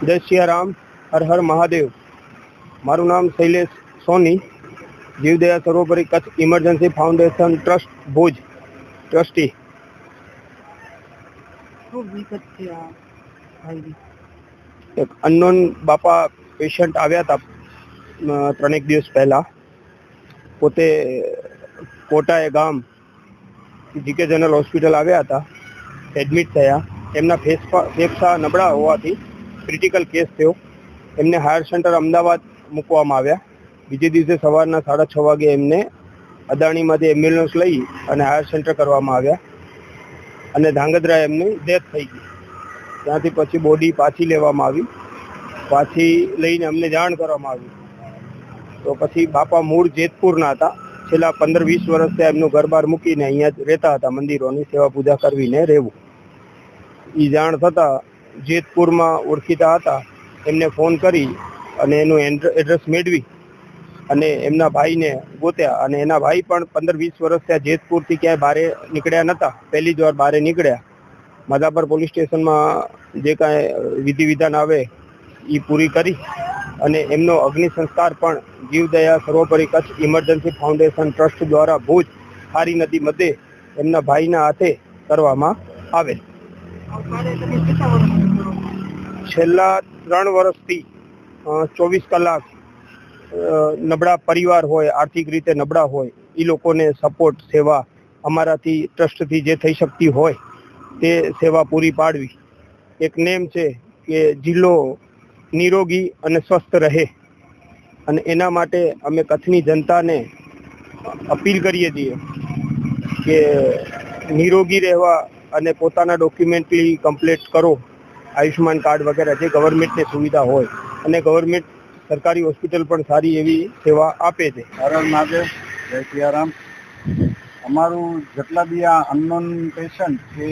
જય સિયારામ હર હર મહાદેવ મારું નામ Shailesh Soni Jivdaya Sarvopari Kutch emergency foundation trust Bhuj trustee શું વિગત છે આ ભાઈની એક અનનોન બાપા પેશન્ટ આવ્યા હતા અ, ત્રણેક દિવસ પહેલા પોતે કોટાએ ગામ જીકે જનરલ હોસ્પિટલ આવ્યા હતા એડમિટ થયા એમના ફેફસા ફેફસા નબળા હોવાથી ક્રિટિકલ કેસ થયો. એમને હાયર સેન્ટર અમદાવાદ મૂકવામાં આવ્યા. બીજે દિવસે સવારના સાડા છ વાગે એમને અદાણીમાંથી એમ્બ્યુલન્સ લઈ અને હાયર સેન્ટર કરવામાં આવ્યા. અને ધાંગધ્રા એમની ડેથ થઈ ગઈ. ત્યાંથી પછી બોડી પાછી લેવામાં આવી. પાછી લઈને અમને જાણ કરવામાં આવી. તો પછી બાપા મૂળ જેતપુરના હતા. છેલ્લા પંદર વીસ વર્ષથી એમનું ઘર બહાર મૂકીને અહીંયા જ રહેતા હતા મંદિરોની સેવા પૂજા કરવીને રહેવું. એ જાણ થતાં જેતપુરમાં ઓળખીતા હતા, એમને ફોન કરી અને એનું એડ્રેસ મેળવી અને એમના ભાઈને ગોત્યા અને એના ભાઈ પણ પંદર વીસ વર્ષ ત્યાં જેતપુરથી ક્યાંય બહાર નીકળ્યા નહોતા પહેલી જ વાર બહાર નીકળ્યા. માધાપર પોલીસ સ્ટેશનમાં જે કાંઈ વિધિ વિધાન આવે એ પૂરી કરી અને એમનો અગ્નિ સંસ્કાર પણ જીવદયા Sarvopari Kutch emergency foundation trust દ્વારા ભુજ ખારી નદી મધ્યે એમના ભાઈના હાથે કરવામાં આવેલ. છેલ્લા ત્રણ વર્ષથી ચોવીસ કલાક નબળા પરિવાર હોય, આર્થિક રીતે નબળા હોય એ લોકોને સપોર્ટ સેવા અમારાથી ટ્રસ્ટથી જે થઈ શકતી હોય, તે સેવા પૂરી પાડવી. એક નેમ છે કે જિલ્લો નિરોગી અને સ્વસ્થ રહે. અને એના માટે અમે કચ્છની જનતાને અપીલ કરીએ છીએ કે નિરોગી રહેવા અને પોતાના ડોક્યુમેન્ટલી કમ્પ્લીટ કરો, આયુષ્યમાન કાર્ડ વગેરે જે ગવર્મેન્ટની સુવિધા હોય. અને ગવર્મેન્ટ સરકારી હોસ્પિટલ પણ સારી એવી સેવા આપે છે. હરણ મહાદેવ જય સિયારામ. અમારું જેટલા બી આ અનનોન પેશન્ટ કે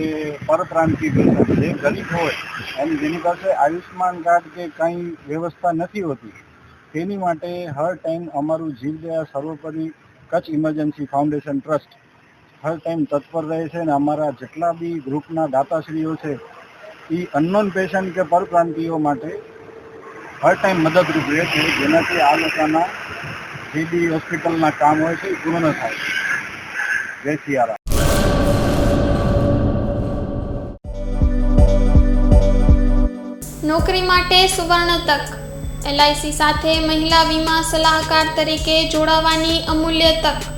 પરપ્રાંતિ પેશન્ટ જે ગરીબ હોય અને જેની પાસે આયુષ્યમાન કાર્ડ કે કંઈ વ્યવસ્થા નથી હોતી, તેની માટે હર ટાઈમ અમારું Jivdaya Sarvopari Kutch emergency foundation trust હર ટાઈમ તત્પર રહે છે અને અમારા જેટલા બી ગ્રુપના દાતાશ્રીઓ છે એ અનનોન પેશન્ટ કે પરપ્રાંતિઓ માટે હર ટાઈમ મદદરૂપ રહે છે, જેનાથી આ લોકોના જે બી હોસ્પિટલના કામ હોય છે એ પૂર્ણ થાય જય સિયારામ નોકરી માટે સુવર્ણ તક. એલઆઈસી સાથે મહિલા વીમા સલાહકાર તરીકે જોડાવાની અમૂલ્ય તક.